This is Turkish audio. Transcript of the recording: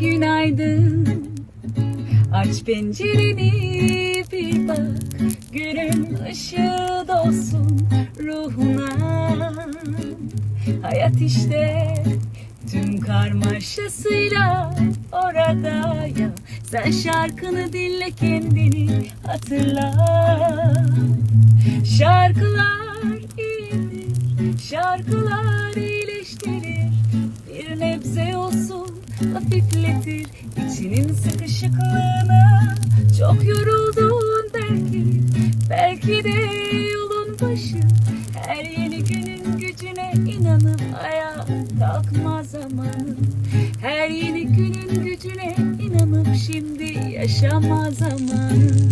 günaydın. Aç pencereni bir bak. Günün ışığı dolsun ruhuna. Hayat işte tüm karmaşasıyla orada ya. Sen şarkını dinle kendini hatırla. Şarkılar iyidir, şarkılar Bir nebze olsun hafifletir içinin sıkışıklığını. Çok yoruldun belki, belki de yolun başı. Her yeni günün gücüne inanıp ayağa kalkma zamanı. Her yeni günün gücüne inanıp şimdi yaşama zamanı